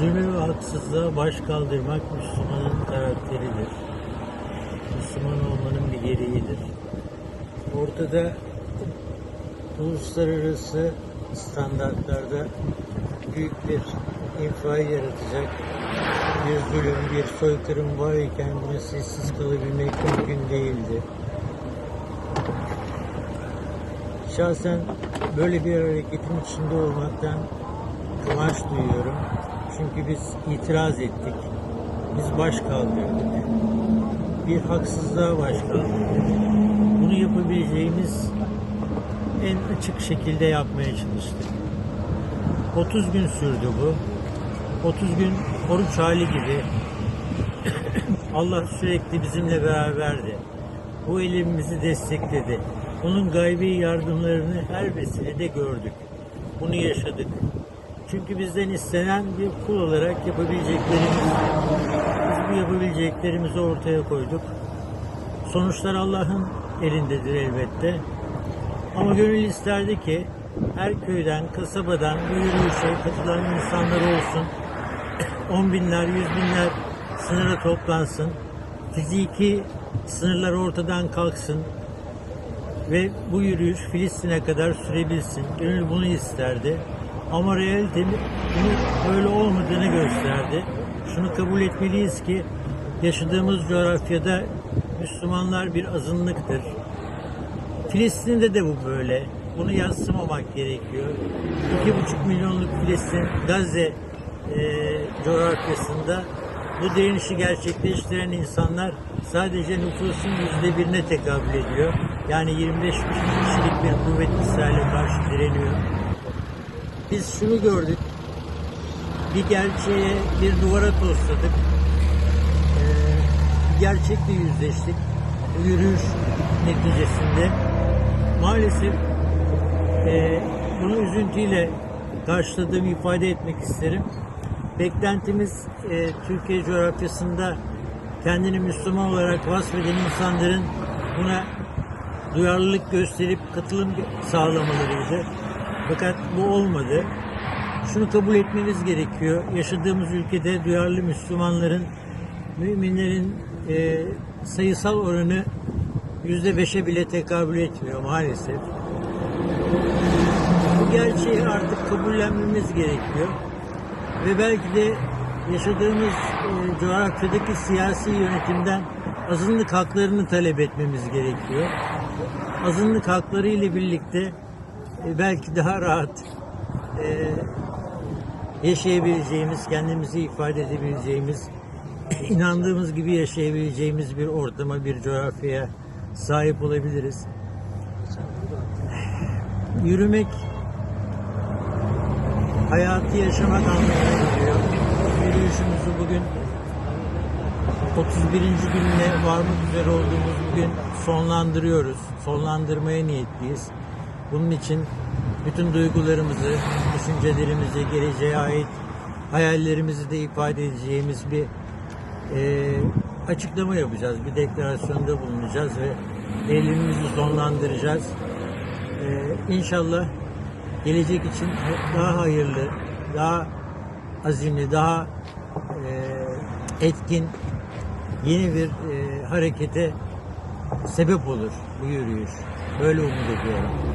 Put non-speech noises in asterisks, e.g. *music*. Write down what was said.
Zulmü ve haksızlığa baş kaldırmak Müslümanın karakteridir. Müslüman olmanın bir gereğidir. Ortada uluslararası standartlarda büyük bir infial yaratacak bir zulüm, bir soykırım var iken buna sessiz kalabilmek mümkün değildi. Şahsen böyle bir hareketin içinde olmaktan kıvanç duyuyorum. Çünkü biz itiraz ettik. Biz baş kaldırdık. Bir haksızlığa baş kaldırdık. Bunu yapabileceğimiz en açık şekilde yapmaya çalıştık. 30 gün sürdü bu. 30 gün oruç hali gibi. *clears throat* Allah sürekli bizimle beraberdi. Bu elimizi destekledi. Onun gaybi yardımlarını her vesilede gördük. Bunu yaşadık. Çünkü bizden istenen bir kul olarak yapabileceklerimiz, biz bu yapabileceklerimizi ortaya koyduk. Sonuçlar Allah'ın elindedir elbette. Ama gönül isterdi ki her köyden, kasabadan bu yürüyüşe katılan insanlar olsun. *clears throat* On binler, yüz binler sınıra toplansın. Fiziki sınırlar ortadan kalksın. Ve bu yürüyüş Filistin'e kadar sürebilsin. Gönül bunu isterdi. Ama realite bunun böyle olmadığını gösterdi. Şunu kabul etmeliyiz ki yaşadığımız coğrafyada Müslümanlar bir azınlıktır. Filistin'de de bu böyle. Bunu yansımamak gerekiyor. 2,5 milyonluk Filistin, Gazze e, coğrafyasında bu direnişi gerçekleştiren insanlar sadece nüfusun yüzde birine tekabül ediyor. Yani 25 kişilik bir kuvvet İsrail'e karşı direniyor. Biz şunu gördük. Bir gerçeğe bir duvara tosladık. Ee, bir gerçekle yüzleştik. Yürüyüş neticesinde. Maalesef e, bunu üzüntüyle karşıladığımı ifade etmek isterim. Beklentimiz e, Türkiye coğrafyasında kendini Müslüman olarak vasfeden insanların buna duyarlılık gösterip katılım sağlamalarıydı. Fakat bu olmadı. Şunu kabul etmeniz gerekiyor. Yaşadığımız ülkede duyarlı Müslümanların, müminlerin e, sayısal oranı yüzde beşe bile tekabül etmiyor maalesef. Bu gerçeği artık kabullenmemiz gerekiyor. Ve belki de yaşadığımız e, coğrafyadaki siyasi yönetimden azınlık haklarını talep etmemiz gerekiyor. Azınlık hakları ile birlikte belki daha rahat e, yaşayabileceğimiz, kendimizi ifade edebileceğimiz, *clears throat* inandığımız gibi yaşayabileceğimiz bir ortama, bir coğrafyaya sahip olabiliriz. *sighs* Yürümek hayatı yaşamak anlamına geliyor. Yürüyüşümüzü bugün 31. gününe varmak üzere olduğumuz bugün sonlandırıyoruz. Sonlandırmaya niyetliyiz. Bunun için bütün duygularımızı, düşüncelerimizi, geleceğe ait hayallerimizi de ifade edeceğimiz bir e, açıklama yapacağız. Bir deklarasyonda bulunacağız ve eylemimizi sonlandıracağız. E, inşallah gelecek için daha hayırlı, daha azimli, daha e, etkin yeni bir e, harekete sebep olur bu yürüyüş. Böyle umut ediyorum.